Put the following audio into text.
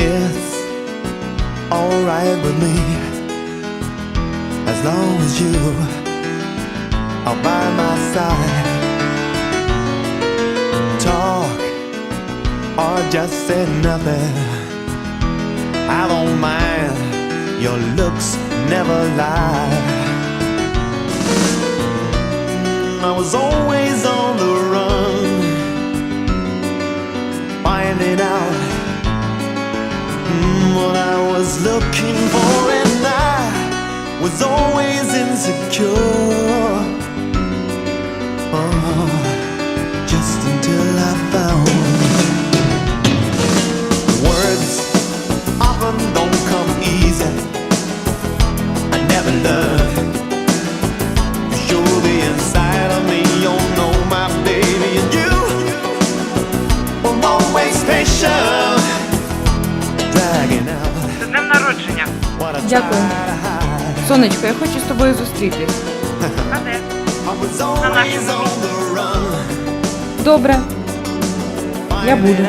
It's alright with me as long as you are by my side. Talk or just say nothing. I don't mind. Your looks never lie. I was always on the run, finding out was looking for, and I was always insecure. Oh, just until I found words often don't come easy. I never learned to show the inside of me. You know my baby, and you always dragging out Дякую. Сонечко, я хочу з тобою зустрітись. Добре. Я буду.